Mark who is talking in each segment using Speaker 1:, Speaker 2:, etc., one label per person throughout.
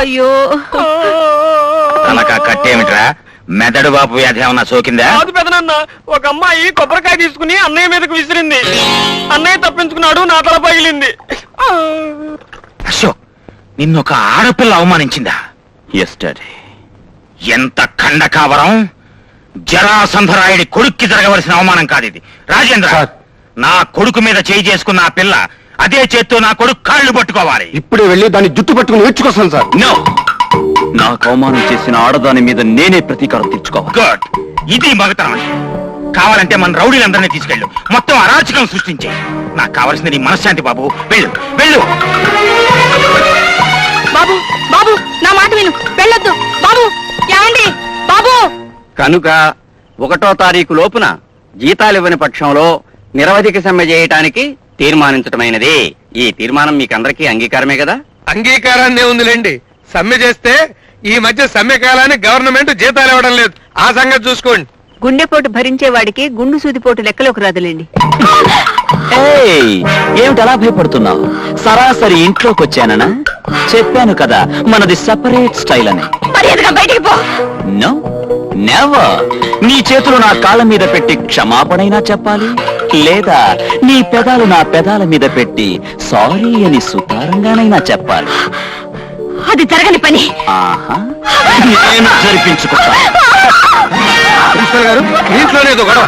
Speaker 1: అయ్యో.
Speaker 2: తనక కట్టేమిట్రా? మెదడు బాపు వ్యాధి ఏమన్నా సోకిందా?
Speaker 3: కాదు పెదనన్న ఒక అమ్మాయి కొబ్బరికాయ తీసుకుని అన్నయ్య మీదకు విసిరింది. అన్నయ్య తప్పించుకున్నాడు నా తల పగిలింది.
Speaker 2: అశోక్ నిన్నొక ఆడపిల్ల అవమానించిందా? ఎస్టర్డే ఎంత ఖండకావరం! జరాసంధరాయుడి కొడుక్కి జరగవలసిన అవమానం కాదు ఇది. రాజేంద్ర. నా కొడుకు మీద చేయి చేసుకున్న ఆ పిల్ల అదే చేత్తో నా కొడుకు కాళ్ళు పట్టుకోవాలి.
Speaker 4: ఇప్పుడే వెళ్ళి దాన్ని జుట్టు పట్టుకుని నేర్చుకొస్తాను సార్.
Speaker 2: నో
Speaker 5: నాకు అవమానం చేసిన ఆడదాని మీద నేనే ప్రతీకారం తీర్చుకోవాలి.
Speaker 2: గుడ్ ఇది మగతనం. కావాలంటే మన రౌడీలందరినీ తీసుకెళ్ళు. మొత్తం అరాచకం సృష్టించే. నాకు కావలసింది నీ మనశ్శాంతి బాబు. వెళ్ళు. వెళ్ళు.
Speaker 1: బాబు బాబు నా మాట విను. వెళ్ళొద్దు. బాబు ఏమండి? బాబు!
Speaker 5: కనుక ఒకటో తారీఖు లోపున జీతాలు ఇవ్వని పక్షంలో నిరవధిక సమ్మె చేయటానికి తీర్మానించటమైనది. ఈ తీర్మానం మీకందరికీ అంగీకారమే కదా?
Speaker 6: అంగీకారాన్ని ఉందిలేండి. సమ్మె చేస్తే ఈ మధ్య సమ్మె కాలానికి గవర్నమెంట్ జీతాలు ఇవ్వడం లేదు. ఆ సంగతి చూసుకోండి.
Speaker 1: గుండెపోటు భరించే వాడికి గుండు సూదిపోటు లెక్కలోకి రాదులేండి.
Speaker 5: ఏయ్, ఏమిటి అలా భయపడుతున్నావు? సరాసరి ఇంట్లోకి వచ్చాననా చెప్పాను కదా మనది సెపరేట్ స్టైల్ అని
Speaker 1: మర్యాదగా బయటికి పో?
Speaker 5: No never. నీ చేతులు నా కాళ్ళ మీద పెట్టి క్షమాపణైనా చెప్పాలి? లేదా నీ పెదాలు నా పెదాల మీద పెట్టి సారీ అని సుతారంగానైనా చెప్పాలి
Speaker 1: అది జరగని పని
Speaker 5: ఆహా నేను జరిపించుకుంటా
Speaker 6: గారు ఇంట్లోనే గొడవ.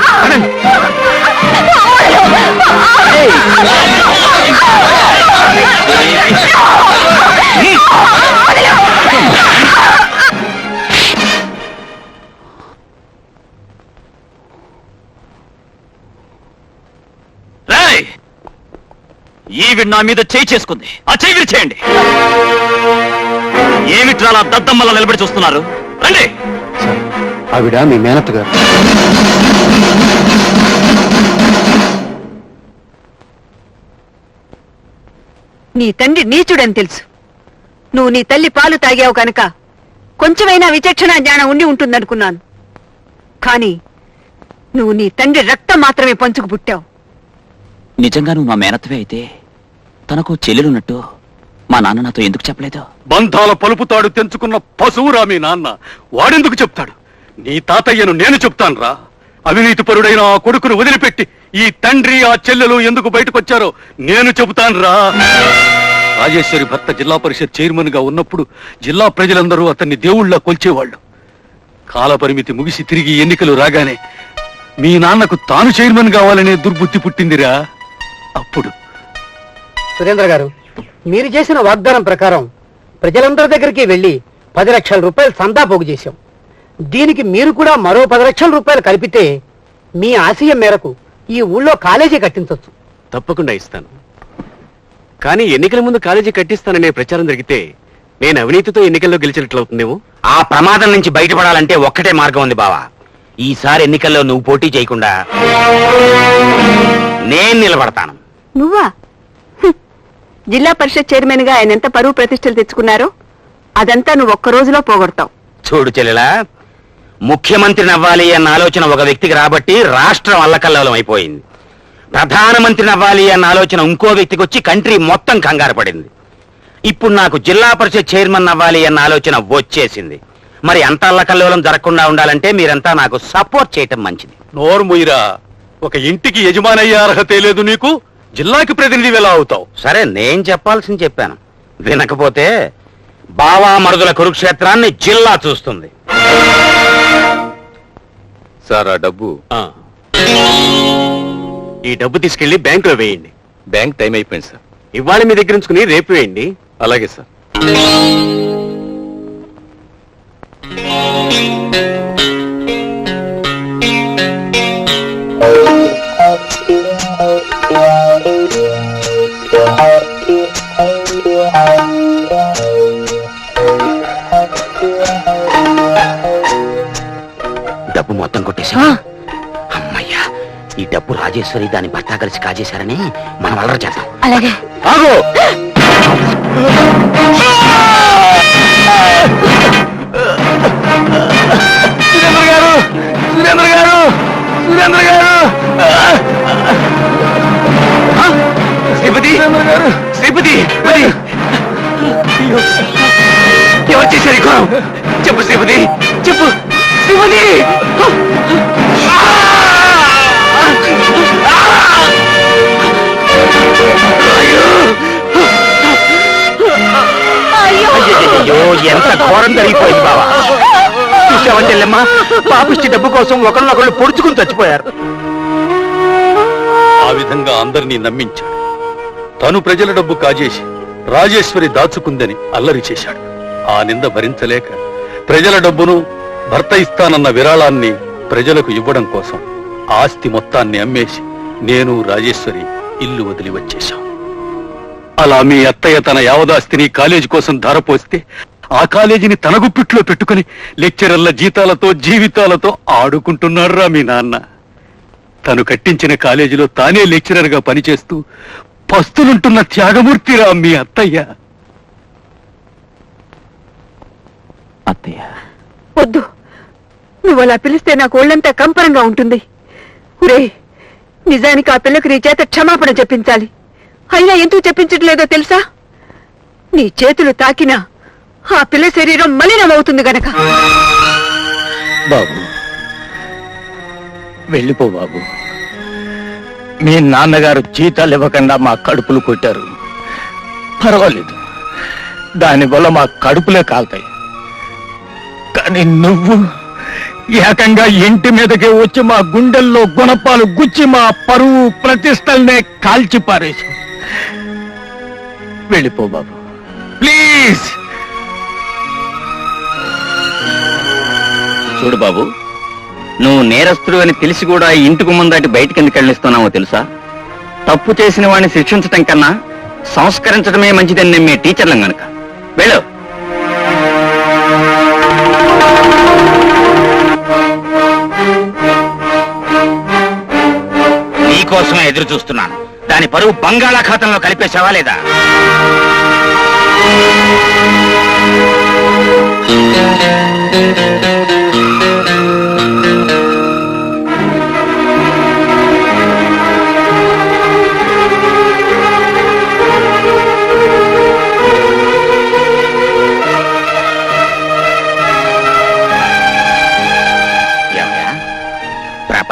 Speaker 5: ఈవిడ నా మీద చేయి చేసుకుంది. ఆ చేయి విరిచేయండి ఏమిట్రా అలా దద్దమ్మలా నిలబడి చూస్తున్నారు? రండి.
Speaker 4: ఆవిడ మీ మేనత్త గారు.
Speaker 1: నీ తండ్రి నీచుడని తెలుసు. నువ్వు నీ తల్లి పాలు తాగావు కనుక కొంచెమైనా విచక్షణ జ్ఞానం ఉండి ఉంటుందనుకున్నాను. కానీ నువ్వు నీ తండ్రి రక్తం మాత్రమే పంచుకు పుట్టావు.
Speaker 5: నిజంగా నువ్వు మా మేనత్తవే అయితే తనకు చెల్లెలున్నట్టు మా నాన్న నాతో ఎందుకు చెప్పలేదు?
Speaker 4: బంధాల పలుపుతాడు తెంచుకున్న పశువురా మీ నాన్న. వాడెందుకు చెప్తాడు? నీ తాతయ్యను నేను చెప్తాను రా అవినీతి పరుడైన ఆ కొడుకును వదిలిపెట్టి ఈ తండ్రి ఆ చెల్లెలు ఎందుకు బయటకొచ్చారో నేను చెబుతాను రా రాజేశ్వరి భర్త జిల్లా పరిషత్ చైర్మన్గా ఉన్నప్పుడు జిల్లా ప్రజలందరూ అతన్ని దేవుళ్ళ కొల్చేవాళ్ళు. కాలపరిమితి ముగిసి తిరిగి ఎన్నికలు రాగానే మీ నాన్నకు తాను చైర్మన్ కావాలనే దుర్బుద్ధి పుట్టిందిరా. అప్పుడు
Speaker 7: సురేంద్ర గారు మీరు చేసిన వాగ్దానం ప్రకారం ప్రజలందరి దగ్గరికి వెళ్ళి పది లక్షల రూపాయలు సందా పోగు చేశాం. దీనికి మీరు కూడా మరో పది లక్షల రూపాయలు కలిపితే మీ ఆశయం మేరకు ఈ ఊళ్ళో కాలేజీ కట్టించవచ్చు
Speaker 8: తప్పకుండా ఇస్తాను. కానీ ఎన్నికల ముందు కాలేజీ కట్టిస్తాననే ప్రచారం జరిగితే నేను అవినీతితో ఎన్నికల్లో గెలిచినట్లవుతుందేమో?
Speaker 2: ఆ ప్రమాదం నుంచి బయటపడాలంటే ఒక్కటే మార్గం ఉంది బావా. ఈసారి ఎన్నికల్లో నువ్వు పోటీ చేయకుండా నేను నిలబడతాను.
Speaker 1: నువ్వా. జిల్లా పరిషత్ చైర్మన్గా ఆయన ఎంత పరువు ప్రతిష్టలు తెచ్చుకున్నారో అదంతా నువ్వు ఒక్క రోజులో పోగొడతావు.
Speaker 2: చూడు చెల్లెలా ముఖ్యమంత్రిని అవ్వాలి అన్న ఆలోచన ఒక వ్యక్తికి రాబట్టి రాష్ట్రం అల్లకల్లోలం అయిపోయింది. ప్రధానమంత్రిని అవ్వాలి అన్న ఆలోచన ఇంకో వ్యక్తికి వచ్చి కంట్రీ మొత్తం కంగారు పడింది. ఇప్పుడు నాకు జిల్లా పరిషత్ చైర్మన్ అవ్వాలి అన్న ఆలోచన వచ్చేసింది. మరి అంత అల్లకల్లోలం జరగకుండా ఉండాలంటే మీరంతా నాకు సపోర్ట్ చేయటం మంచిది.
Speaker 4: నోరు ముయిరా ఒక ఇంటికి యజమానయ్యే అర్హతే లేదు నీకు? జిల్లాకి ప్రతినిధి ఎలా అవుతావు.
Speaker 2: సరే నేను చెప్పాల్సింది చెప్పాను. వినకపోతే బావా మరుదుల కురుక్షేత్రాన్ని జిల్లా చూస్తుంది.
Speaker 8: సార్ ఆ డబ్బు ఈ డబ్బు తీసుకెళ్ళి బ్యాంకులో వేయండి. బ్యాంక్ టైం అయిపోయింది సార్. ఇవాళ మీ దగ్గర ఉంచుకుని రేపు వేయండి. అలాగే సార్.
Speaker 2: డబ్బు మొత్తం కొట్టేశా అమ్మయ్యా ఈ డబ్బు రాజేశ్వరి దాని భర్త కలిసి కాజేశారని మనం అల్లరి చేద్దాం.
Speaker 1: అలాగే.
Speaker 2: ఆగు!
Speaker 4: సురేంద్ర గారు! సురేంద్ర గారు! సురేంద్ర గారు!
Speaker 2: శ్రీపతి!
Speaker 4: సురేంద్ర గారు!
Speaker 2: శ్రీపతి చెప్పు శ్రీపతి చెప్పు. అయ్యో! ఎంత ఘోరం జరిగిపోయింది బావా. చూసావా చెల్లెమ్మ? పాపిష్టి డబ్బు కోసం ఒకరినొకళ్ళు పొడుచుకుని చచ్చిపోయారు.
Speaker 4: ఆ విధంగా అందరినీ నమ్మించాడు. తను ప్రజల డబ్బు కాజేసి రాజేశ్వరి దాచుకుందని అల్లరి చేశాడు. ఆ నింద భరించలేక ప్రజల డబ్బును భర్త ఇస్తానన్న విరాళాన్ని ప్రజలకు ఇవ్వడం కోసం ఆస్తి మొత్తాన్ని అమ్మేసి నేను రాజేశ్వరి ఇల్లు వదిలి వచ్చేశాం. అలా మీ అత్తయ్య తన యావదాస్తిని కాలేజీ కోసం ధారపోస్తే ఆ కాలేజీని తన గుప్పిట్లో పెట్టుకుని లెక్చరర్ల జీతాలతో జీవితాలతో ఆడుకుంటున్నాడురా మీ నాన్న. తను కట్టించిన కాలేజీలో తానే లెక్చరర్గా పనిచేస్తూ పస్తులుంటున్న త్యాగమూర్తిరా మీ అత్తయ్య.
Speaker 5: అత్తయ్య.
Speaker 1: నువ్వు అలా పిలిస్తే నాకు ఒళ్ళంతా కంపరంగా ఉంటుంది. ఒరే నిజానికి ఆ పిల్లకు నీ చేత క్షమాపణ చెప్పించాలి. అయినా ఎందుకు చెప్పించట్లేదో తెలుసా? నీ చేతులు తాకినా ఆ పిల్ల శరీరం మలినమవుతుంది గనక.
Speaker 9: బాబు వెళ్ళిపో బాబు. మీ నాన్నగారు జీతాలు ఇవ్వకుండా మా కడుపులు కొట్టారు. పర్వాలేదు దానివల్ల మా కడుపులే కాల్తాయి. కానీ నువ్వు ఏకంగా ఇంటి మీదకి వచ్చి మా గుండెల్లో గుణపాలు గుచ్చి మా పరువు ప్రతిష్టల్నే కాల్చి పారేశావు వెళ్ళిపో బాబు. ప్లీజ్!
Speaker 5: చూడు బాబు నువ్వు నేరస్తుడు అని తెలిసి కూడా ఇంటికి ముందటి బయటికి ఎందుకు వెళ్ళిస్తున్నావో తెలుసా? తప్పు చేసిన వాడిని శిక్షించటం కన్నా సంస్కరించడమే మంచిదని నమ్మే టీచర్లం గనక. వెళ్ళు.
Speaker 2: ఎదురు చూస్తున్నాను దాని పరువు బంగాళాఖాతంలో కలిపేశావా లేదా ఏమయ్యా?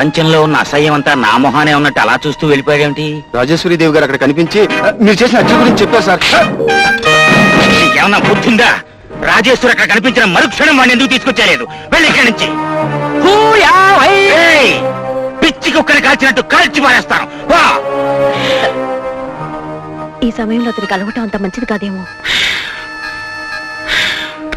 Speaker 2: ప్రపంచంలో ఉన్న అసహ్యం అంతా నా మొహానే ఉన్నట్టు అలా చూస్తూ వెళ్ళిపోయాడేమిటి?
Speaker 8: రాజేశ్వరి దేవి గారు అక్కడ కనిపించి మీరు చేసిన హత్య గురించి చెప్పారు సార్.
Speaker 2: ఏమన్నా బుద్ధిందా? రాజేశ్వరి అక్కడ కనిపించిన మరుక్షణం వాడిని ఎందుకు తీసుకొచ్చేయలేదు వెళ్ళి ఇక్కడి నుంచి. ఏయ్! పిచ్చి కుక్కని కాల్చినట్టు కాల్చి పారేస్తాను. వా!
Speaker 10: ఈ సమయంలో అతనికి అలవటం అంత మంచిది కాదేమో.